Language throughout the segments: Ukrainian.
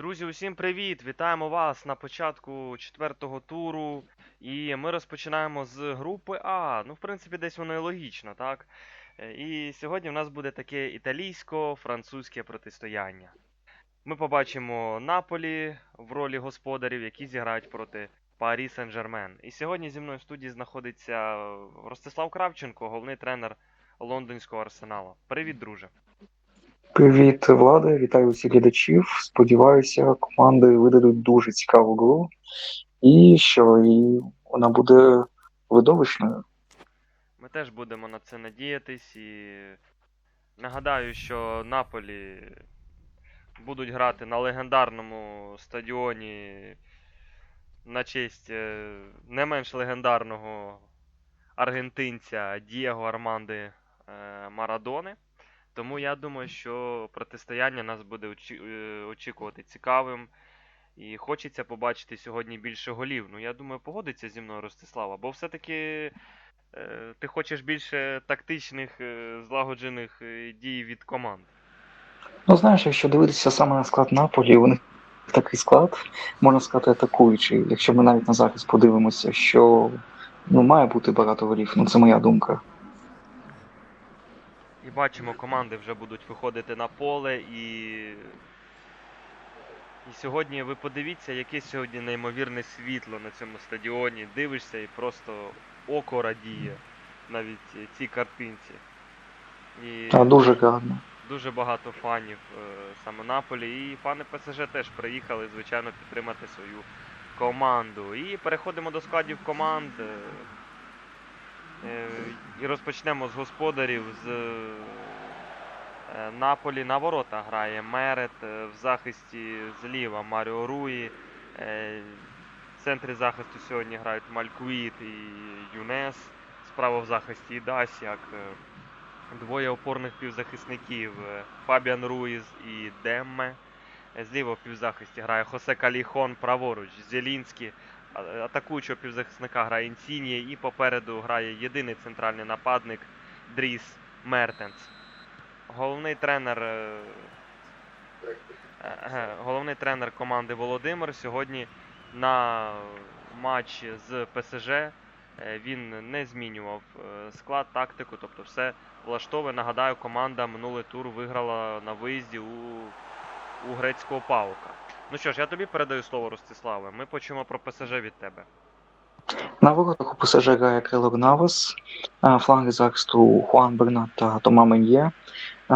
Друзі, усім привіт! Вітаємо вас на початку четвертого туру. І ми розпочинаємо з групи А. Ну, в принципі, десь воно і логічно, так? Е, І сьогодні в нас буде таке італійсько-французьке протистояння. Ми побачимо Наполі в ролі господарів, які зіграють проти Парі Сен-Жермен. І сьогодні зі мною в студії знаходиться Ростислав Кравченко, головний тренер лондонського арсеналу. Привіт, друже. Привіт, Влада, вітаю усіх глядачів. Сподіваюся, команди видадуть дуже цікаву гру і що і вона буде видовищною. Ми теж будемо на це надіятись і нагадаю, що Наполі будуть грати на легендарному стадіоні на честь е, не менш легендарного аргентинця Дієго Арманди е, Марадони. Тому я думаю, що протистояння нас буде е, очікувати цікавим. І хочеться побачити сьогодні більше голів. Ну, я думаю, погодиться зі мною Ростислава, бо все-таки е, ти хочеш більше тактичних, е, злагоджених дій від команд. Ну, знаєш, якщо дивитися саме на склад Наполі, них такий склад, можна сказати, атакуючий. Якщо ми навіть на захист подивимося, що ну, має бути багато голів, ну це моя думка. І бачимо, команди вже будуть виходити на поле і. І сьогодні ви подивіться, яке сьогодні неймовірне світло на цьому стадіоні. Дивишся і просто око радіє навіть е, цій картинці. І Та дуже гарно. дуже багато фанів е, саме Наполі. І фани ПСЖ теж приїхали, звичайно, підтримати свою команду. І переходимо до складів команд. Е, І розпочнемо з господарів з е, Наполі на ворота грає Мерет, е, в захисті зліва Маріо Руї. В центрі захисту сьогодні грають Малькуїт і Юнес. Справа в захисті і Дасяк. Двоє опорних півзахисників Фабіан Руїз і Демме. Зліва в півзахисті грає Хосе Каліхон, праворуч Зелінський. Е, Атакуючого півзахисника грає Інсінія і попереду грає єдиний центральний нападник Дріс Мертенс. Головний тренер. е, е, Головний тренер команди Володимир сьогодні на матч з ПСЖ він не змінював склад, тактику, тобто все влаштовує. Нагадаю, команда минулий тур виграла на виїзді у, у грецького паука. Ну що ж, я тобі передаю слово, Ростиславе. Ми почуємо про ПСЖ від тебе. На воротах у ПСЖ грає Крилор Навас, фланги захисту Хуан Бернат та Тома Мен'є,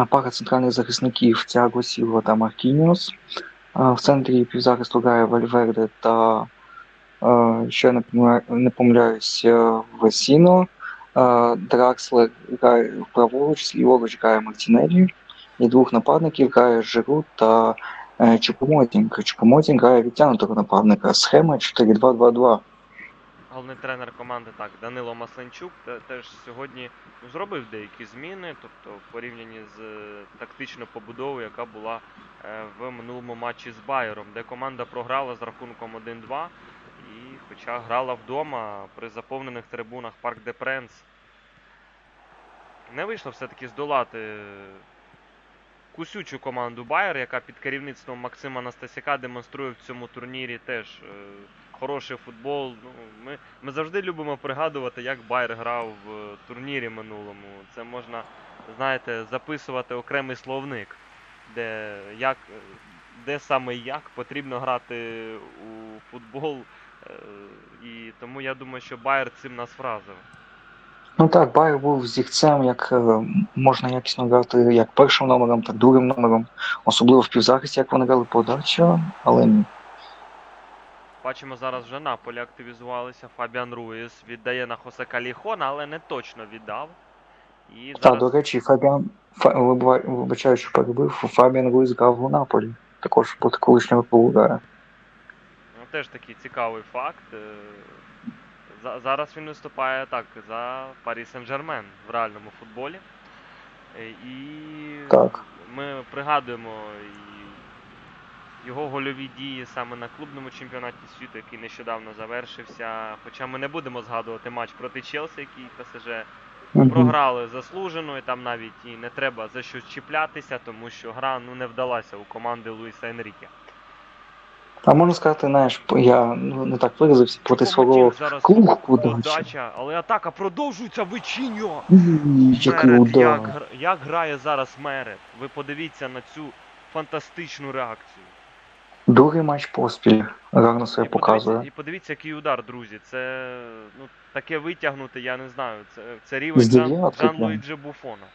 пара центральних захисників Тяго Сілва та Маркініус. В центрі півзахисту грає Вальверде та, е, я не помиляюсь, Весіно. Дракслер грає праворуч, ліворуч грає Мартінелі. І двох нападників грає Жиру та Чупомотінг. Чупомотінг грає відтягнутого нападника. Схема 4-2-2-2. Головний тренер команди так, Данило Масленчук теж сьогодні ну, зробив деякі зміни, тобто в порівнянні з е, тактичною побудовою, яка була е, в минулому матчі з Байером, де команда програла з рахунком 1-2, і хоча грала вдома при заповнених трибунах Парк де Пренс, не вийшло все-таки здолати кусючу команду Байер, яка під керівництвом Максима Настасяка демонструє в цьому турнірі теж е, хороший футбол. Ну, ми, ми завжди любимо пригадувати, як Байер грав в е, турнірі минулому. Це можна, знаєте, записувати окремий словник, де, як, е, де саме як потрібно грати у футбол. І тому я думаю, що Байер цим нас вразив. Ну так, Байер був зігцем, як е, можна якісно грати як першим номером, так другим номером, особливо в півзахисті, як вони грали подачу, але ні. Бачимо, зараз вже Наполі активізувалися. Фабіан Руїс віддає на Хосе Каліхона, але не точно віддав. І зараз до речі, Фабіан, Фа, вибачаю, що перебив, Фабіан Руїз грав у Наполі, також проти колишнього грає. ну, теж такий цікавий факт. За- Зараз він виступає так за Парі Сен-Жермен в реальному футболі. Е, І Так. ми пригадуємо його гольові дії саме на клубному чемпіонаті світу, який нещодавно завершився. Хоча ми не будемо згадувати матч проти Челсі, який ПСЖ Мгм. програли заслужено, і там навіть і не треба за щось чіплятися, тому що гра ну, не вдалася у команди Луїса Енріке. А можна сказати, знаєш, я ну, не так виразився проти свого подачі. подача, але атака продовжується Вичіньо. Мерет, як, як грає зараз Мерет? Ви подивіться на цю фантастичну реакцію. Другий матч поспіль. Гарно себе І показує. подивіться, і подивіться, який удар, друзі. Це ну, таке витягнути, я не знаю. Це, це рівень Жан. Луїджі Буфона.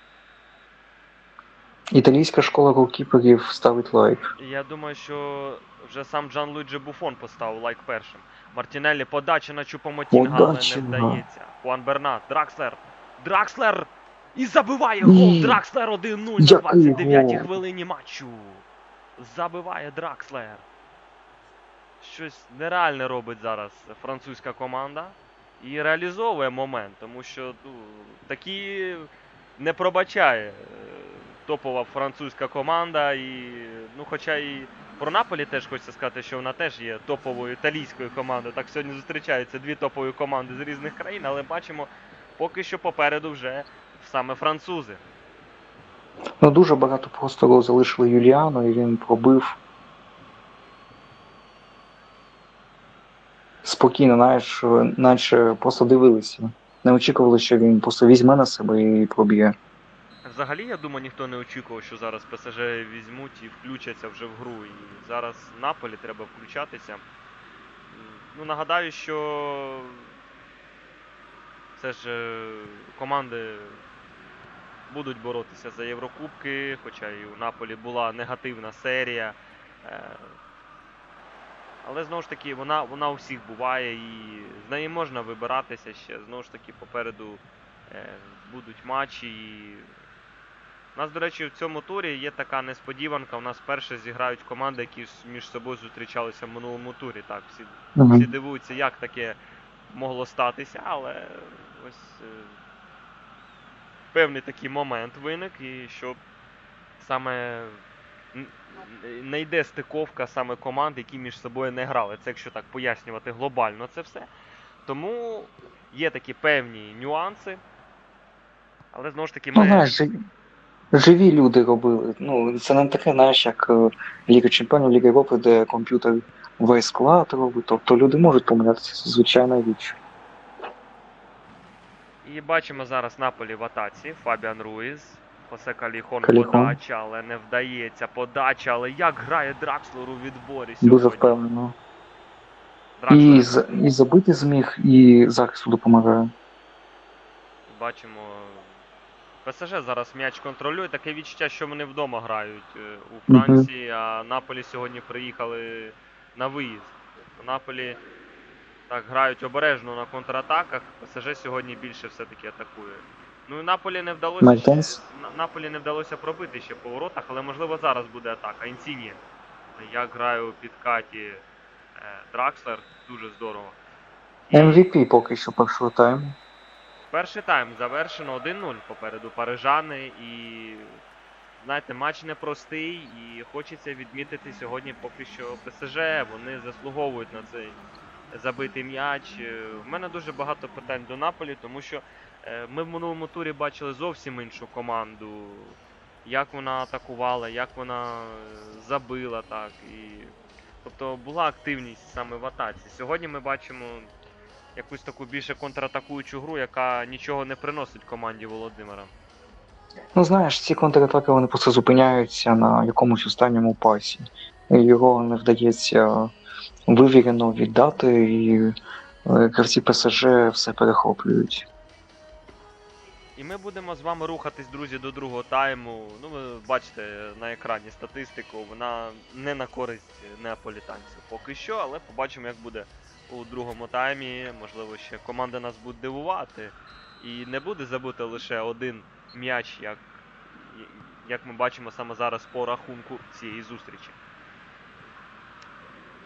Італійська школа голкіперів ставить лайк. Я думаю, що вже сам Джан Луїджі Буфон поставив лайк першим. Мартінеллі подача на Чупомотінга, але не вдається. Хуан Бернат, Дракслер. Дракслер! І забиває гол! Дракслер 1-0 на 29-й хвилині матчу. Забиває Дракслер. Щось нереальне робить зараз французька команда. І реалізовує момент, тому що ну, такі не пробачає е, топова французька команда. І, ну, хоча і про Наполі теж хочеться сказати, що вона теж є топовою італійською командою. Так сьогодні зустрічаються дві топові команди з різних країн, але бачимо, поки що попереду вже саме французи. Ну дуже багато простору залишили Юліану, і він пробив. Спокійно, знаєш, наче просто дивилися. Не очікували, що він просто візьме на себе і проб'є. Взагалі, я думаю, ніхто не очікував, що зараз ПСЖ візьмуть і включаться вже в гру. І зараз Наполі треба включатися. Ну, нагадаю, що це ж е, команди будуть боротися за Єврокубки, хоча і у Наполі була негативна серія. Е, Але знову ж таки, вона, вона у всіх буває і з неї можна вибиратися ще. Знову ж таки, попереду е, будуть матчі. І... У нас, до речі, в цьому турі є така несподіванка. У нас вперше зіграють команди, які між собою зустрічалися в минулому турі. Так, всі Мгм. всі дивуються, як таке могло статися, але ось е, певний такий момент виник, і що саме не йде стиковка саме команд, які між собою не грали. Це якщо так пояснювати глобально це все. Тому є такі певні нюанси. Але знову ж таки, Ну, ми. Живі люди робили. Ну, це не таке, знаєш, як е, Ліга Чемпіонів, Ліга Європи, де комп'ютер весь склад робить. Тобто люди можуть помилятися, це звичайна річ. І бачимо зараз Наполі в атаці. Фабіан Руїз. Хосе Каліхон, Каліхон. подача, але не вдається. Подача, але як грає Дракслер у відборі сьогодні. Дуже впевнено. І, і забити зміг, і захисту допомагає. бачимо. ПСЖ зараз м'яч контролює. Таке відчуття, що вони вдома грають е, у Франції, а Наполі сьогодні приїхали на виїзд. Наполі так грають обережно на контратаках. ПСЖ сьогодні більше все-таки атакує. Ну і Наполі не вдалося ще, Наполі не вдалося пробити ще по воротах, але можливо зараз буде атака. Інсіні. Як грає у підкаті е, Дракслер, дуже здорово. MVP поки що першого тайму. Перший тайм завершено 1-0 попереду парижани і знаєте, матч непростий і хочеться відмітити сьогодні поки що ПСЖ. Вони заслуговують на цей забитий м'яч. Е, В мене дуже багато питань до Наполі, тому що е, ми в минулому турі бачили зовсім іншу команду. Як вона атакувала, як вона е, забила, так. І... Тобто була активність саме в атаці. Сьогодні ми бачимо якусь таку більше контратакуючу гру, яка нічого не приносить команді Володимира. Ну знаєш, ці контратаки вони просто зупиняються на якомусь останньому пасі. І Його не вдається вивірено віддати, і е, гравці ПСЖ все перехоплюють. І ми будемо з вами рухатись, друзі, до другого тайму. Ну, ви бачите на екрані статистику, вона не на користь неаполітанців поки що, але побачимо, як буде у другому таймі. Можливо, ще команда нас буде дивувати. І не буде забути лише один м'яч, як, як ми бачимо саме зараз по рахунку цієї зустрічі.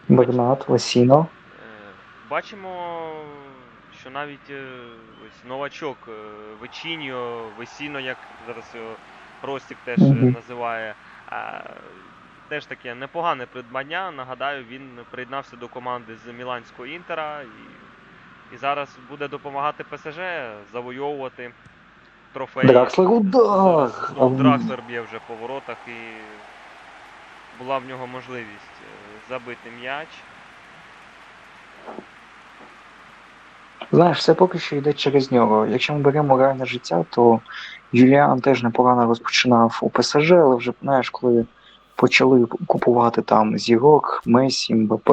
Бернат, Ласіно. Е, Бачимо, що навіть е, ось новачок е, Вечіньо, Весіно, як зараз його Ростік теж е, Мгм. називає. Теж таке непогане придбання. Нагадаю, він приєднався до команди з Міланського Інтера і, і зараз буде допомагати ПСЖ завойовувати трофеї. Дракслер удар! А Дракслер б'є вже по воротах і була в нього можливість е, забити м'яч. Знаєш, все поки що йде через нього. Якщо ми беремо реальне життя, то Юліан теж непогано розпочинав у ПСЖ, але вже знаєш, коли почали купувати там Зірок, Месі, МБП,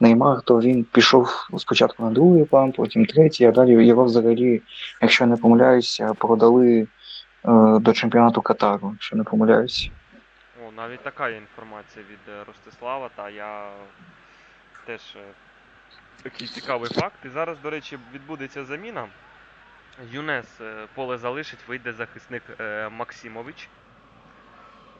Неймар, то він пішов спочатку на другий план, потім третій, а далі його взагалі, якщо не помиляюся, продали е, до чемпіонату Катару, якщо не помиляюся. О, навіть така є інформація від е, Ростислава, та я теж е, такий цікавий факт. І зараз, до речі, відбудеться заміна. Юнес е, поле залишить, вийде захисник Максимович.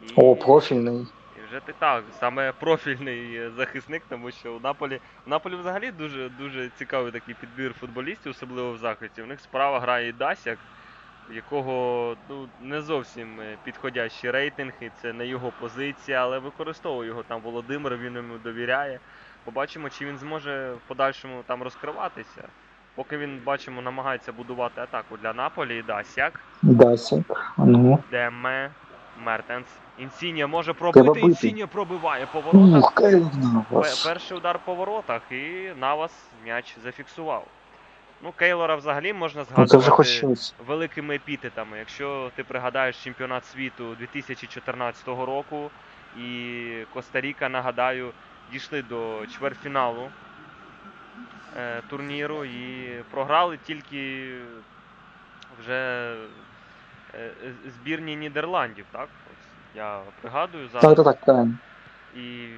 І, О, профільний. і вже ти так, саме профільний е, захисник, тому що у Наполі. У Наполі взагалі дуже дуже цікавий такий підбір футболістів, особливо в захисті. У них справа грає Дасяк, якого ну, не зовсім е, підходящий рейтинг, і це не його позиція, але використовує його там Володимир, він йому довіряє. Побачимо, чи він зможе в подальшому там розкриватися. Поки він, бачимо, намагається будувати атаку для Наполі, Дасяк, Дасік. Ну. Деме, Мертенс. Інсінія може пробити, бити. Інсінія пробиває по воротах. Перший удар по воротах, і Навас м'яч зафіксував. Ну, Кейлора взагалі можна Ну згадувати великими епітетами. Якщо ти пригадаєш чемпіонат світу 2014 року, і Коста-Ріка, нагадаю, дійшли до чвертьфіналу е, турніру і програли тільки вже збірні Нідерландів, так? Ось я пригадую зараз. Так, так, так. І...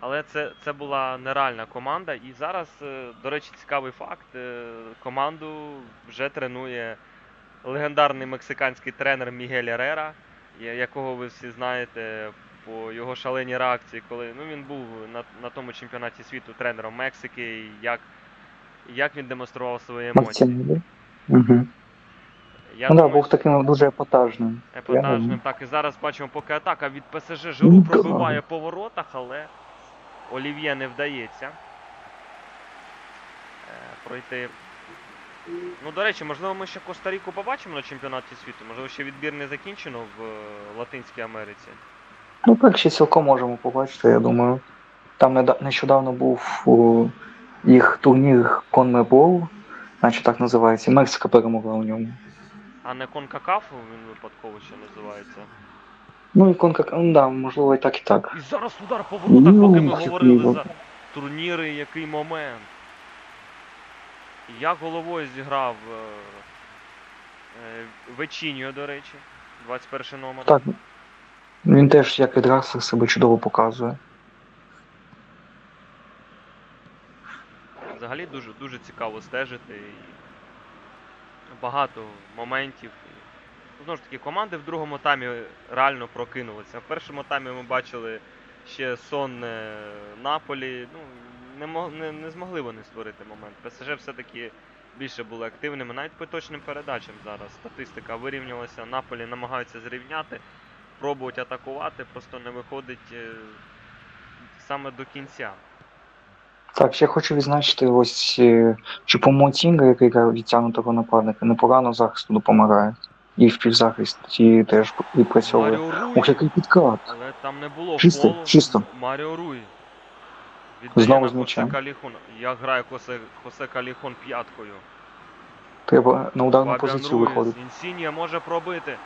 Але це, це була нереальна команда. І зараз, е, до речі, цікавий факт. е, Команду вже тренує легендарний мексиканський тренер Мігель Ерера, якого ви всі знаєте по його шаленій реакції, коли ну, він був на, на тому чемпіонаті світу тренером Мексики, і як, як він демонстрував свої емоції. Угу. Я Ну так, думаю, був таким дуже епатажним. Епатажним. Так, і зараз бачимо, поки атака від ПСЖ Жиру Ну, пробиває по воротах, але Олів'є не вдається е, пройти. Ну, до речі, можливо, ми ще Коста-Ріку побачимо на чемпіонаті світу. Можливо, ще відбір не закінчено в е, Латинській Америці. Ну, перші цілком можемо побачити, я думаю. Там нещодавно був о, їх турнір Конмебол, наче так називається. Мексика перемогла у ньому. А не Конкакафу він випадково ще називається. Ну і конка, ну да, можливо, і так, і так. І зараз удар по воротах, поки ми говорили за турніри, який момент. Я головою зіграв е, е, Вечіньо, до речі, 21 номер. Так. Він теж, як Дракслер, себе чудово показує. Взагалі дуже, дуже цікаво стежити. Багато моментів. Знову ж таки, команди в другому таймі реально прокинулися. В першому таймі ми бачили ще сон е, Наполі. Ну, не, не, не змогли вони створити момент. ПСЖ все-таки більше були активними. Навіть по точним передачам зараз статистика вирівнялася. Наполі намагаються зрівняти, пробують атакувати, просто не виходить е, саме до кінця. Так, ще хочу відзначити ось е, Чупомотінга, який грав відтягнутого нападника, непогано захисту допомагає. І в півзахисті теж відпрацьовує. Ух, який підкат! Але там не було Чисто, фолу. чисто. Маріо Руї. Віддає Знову на з Хосе м'ячем. Каліхон. Як грає Хосе, Хосе Каліхон п'яткою. Треба на ударну Фабіан позицію Руїс. виходити. Інсінія може пробити.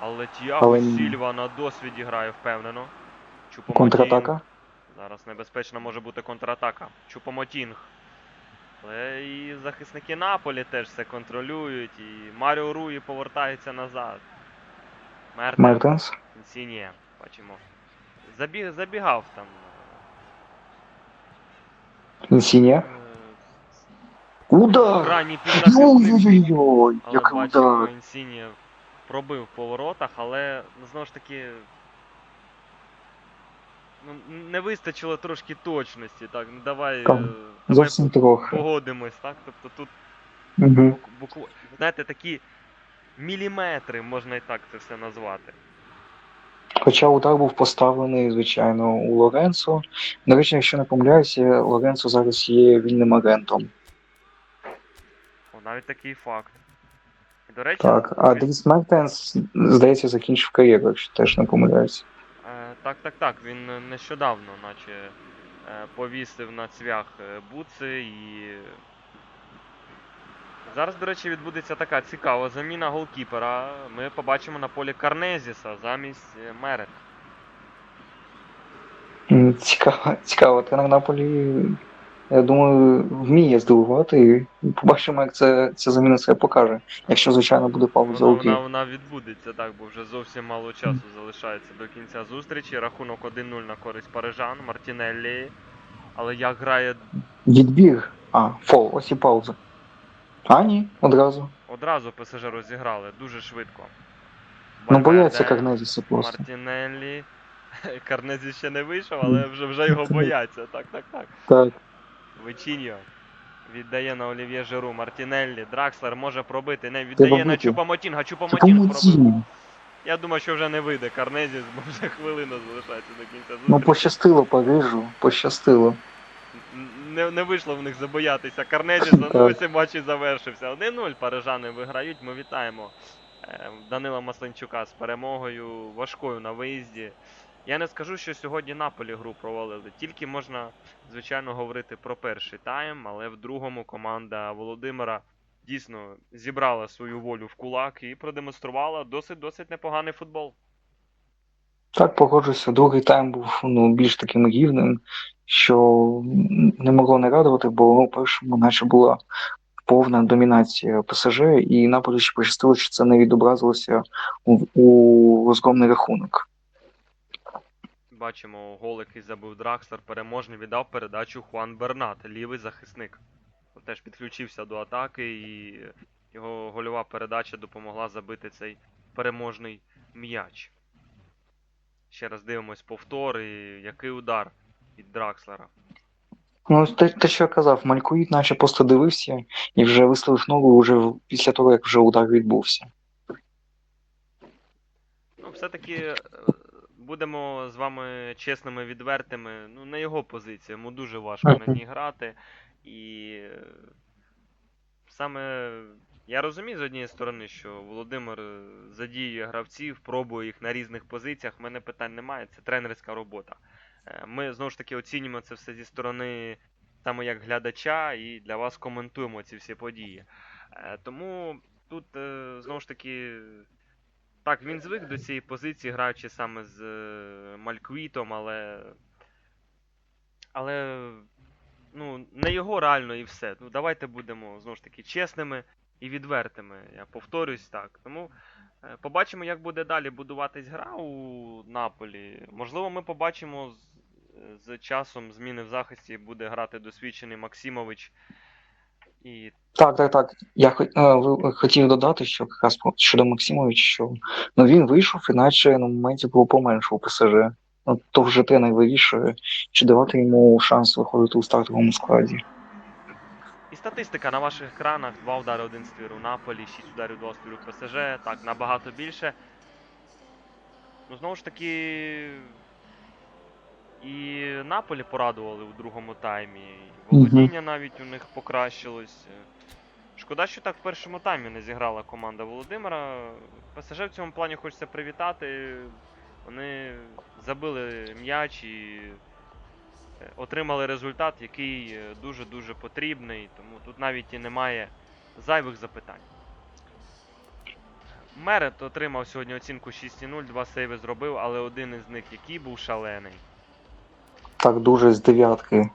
Але Тіаго Але ні. Сільва на досвіді грає впевнено. Чупомотінг. Контратака. Зараз небезпечна може бути контратака. Чупомотінг. Але і захисники Наполі теж все контролюють. І Маріо Руї повертається назад. Мертен. Мертенс. Інсінія, бачимо. Забіг, забігав там. Інсінія. е, Удар! Ой-ой-ой, який бачимо, удар! Інсінія пробив по воротах, але ну, знову ж таки. Ну, не вистачило трошки точності, так. Ну давай. Так, е, давай Зовсім трохи. погодимось, так? Тобто тут Угу. буквально. Знаєте, такі міліметри, можна і так це все назвати. Хоча удар був поставлений, звичайно, у Лоренцо. До речі, якщо не помиляюся, Лоренцо зараз є вільним агентом. О, навіть такий факт. І, до речі, Так, а Дріс Мертенс, здається, закінчив кар'єру, якщо теж не помиляюся. Так, так, так. Він е, нещодавно, наче е, повісив на цвях е, буци і. Зараз, до речі, відбудеться така цікава заміна голкіпера. Ми побачимо на полі Карнезіса замість Мерет. цікаво, Цікаво, цікаво. на Наполі, я думаю, вміє здивувати. І побачимо, як це, ця заміна себе покаже. Якщо, звичайно, буде пауза Вона, вона, вона відбудеться, так, бо вже зовсім мало часу залишається до кінця зустрічі. Рахунок 1-0 на користь парижан, Мартінеллі. Але як грає Відбір. А, фол, ось і пауза. А, ні, одразу. одразу ПСЖ розіграли дуже швидко. Ну, бояться Карнезіса просто. Мартінеллі. Карнезі ще не вийшов, але вже, вже його бояться. Так, так, так. Так. Вичіньо. Віддає на Олів'є Жиру, Мартінеллі, Дракслер може пробити, не віддає на. Чупамотінга, Чупамотінг пробив. Я думаю, що вже не вийде Карнезіс, бо вже хвилина залишається до кінця Ну, пощастило Парижу, пощастило. Не, не вийшло в них забоятися Карнезіса, ну ось і матч і завершився. 1-0 парижани виграють. Ми вітаємо е, Данила Масленчука з перемогою, важкою на виїзді. Я не скажу, що сьогодні Наполі гру провалили. Тільки можна, звичайно, говорити про перший тайм, але в другому команда Володимира дійсно зібрала свою волю в кулак і продемонструвала досить досить непоганий футбол. Так, погоджуся. Другий тайм був ну, більш таким рівним, що не могло не радувати, бо ну, першому наче була повна домінація ПСЖ, і Наполі ще пощастило, що це не відобразилося у, у розгромний рахунок. Бачимо, гол, який забив Дракслер, переможний віддав передачу Хуан Бернат, лівий захисник. Теж підключився до атаки, і його гольова передача допомогла забити цей переможний м'яч. Ще раз дивимось повтор, і який удар від Дракслера. Ну, те, те, що я казав, Малькуїт наче просто дивився і вже виставив ногу вже після того, як вже удар відбувся. Ну, все-таки е, будемо з вами чесними, відвертими. Ну, на його позиції, йому дуже важко на ній грати. І е, саме я розумію з однієї сторони, що Володимир е, задіює гравців, пробує їх на різних позиціях. В мене питань немає, це тренерська робота. Е, Ми знову ж таки оцінюємо це все зі сторони саме як глядача, і для вас коментуємо ці всі події. Тому тут знову ж таки. Так, він звик до цієї позиції, граючи саме з е, Мальквітом, але. Але. Ну, не його реально і все. Ну, давайте будемо знову ж таки чесними і відвертими. Я повторюсь так. Тому е, побачимо, як буде далі будуватись гра у Наполі. Можливо, ми побачимо з, з часом зміни в захисті буде грати досвідчений Максимович. І Так, так, так. Я е, хотів додати, що якраз щодо Максимовича, що ну, він вийшов, іначе на моменті було поменше у ПСЖ. Ну, то вже тренер вирішує, чи давати йому шанс виходити у стартовому складі. І статистика на ваших екранах: 2 удари, 1 ствір у Наполі, 6 ударів, 2 ствір у ПСЖ. Так, набагато більше. Ну, знову ж таки. І Наполі порадували у другому таймі. і Володіння навіть у них покращилось. Шкода, що так в першому таймі не зіграла команда Володимира. ПСЖ в цьому плані хочеться привітати. Вони забили м'яч і е, отримали результат, який е, дуже-дуже потрібний, тому тут навіть і немає зайвих запитань. Мерет отримав сьогодні оцінку 6,0, два сейви зробив, але один із них, який був шалений. Так дуже з дев'ятки.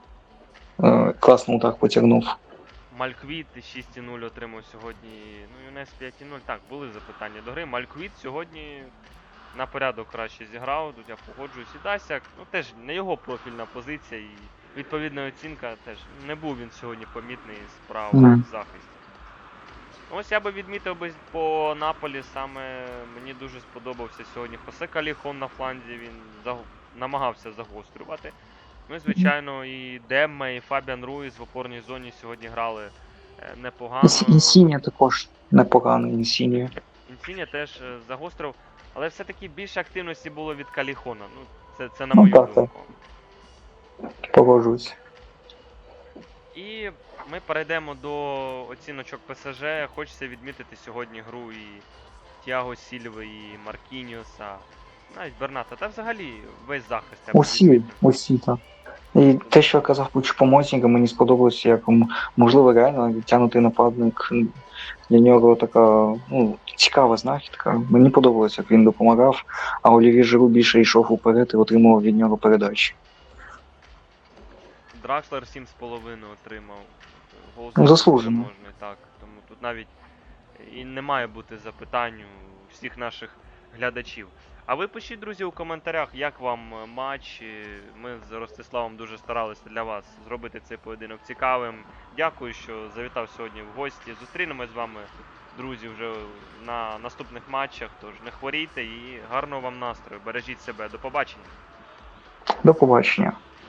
Е, класно так потягнув. Мальквіт 6,0 отримав сьогодні. Ну, Юнес 5,0. Так, були запитання до гри. Мальквіт сьогодні на порядок краще зіграв, тут я погоджуюсь. І Дасяк, ну теж не його профільна позиція, і відповідна оцінка теж не був він сьогодні помітний справа Мгм. в захисті. Ось я би відмітив би по Наполі саме мені дуже сподобався сьогодні Хосе Каліхон на фланзі, він намагався загострювати. Ну і звичайно, і Демме, і Фабіан Руїс в опорній зоні сьогодні грали е, непогано. Інс- Інсінія також непоганий Інсінія. Інсіня теж е, загострив, але все-таки більше активності було від Каліхона. Ну, це, це на Ну, мою так, так. думку. Погоджуюсь. І ми перейдемо до оціночок ПСЖ. Хочеться відмітити сьогодні гру і Тіаго Сільви, і Маркініуса. Навіть Берната, та взагалі весь захист. Усі, усі так. І те, що я казав по Чупомозінга, мені сподобалося, як можливо реально відтягнутий нападник. Для нього така ну, цікава знахідка. Мені подобалося, як він допомагав, а Оліві Жиру більше йшов уперед і отримував від нього передачі. Дракслер 7,5 отримав. Гол Ну, заслужено. переможний, так. Тому тут навіть і не має бути запитань у всіх наших глядачів. А ви пишіть, друзі, у коментарях, як вам е, матч. Ми з Ростиславом дуже старалися для вас зробити цей поєдинок цікавим. Дякую, що завітав сьогодні в гості. Зустрінемось з вами, друзі, вже на наступних матчах. Тож не хворійте і гарного вам настрою. Бережіть себе. До побачення. До побачення.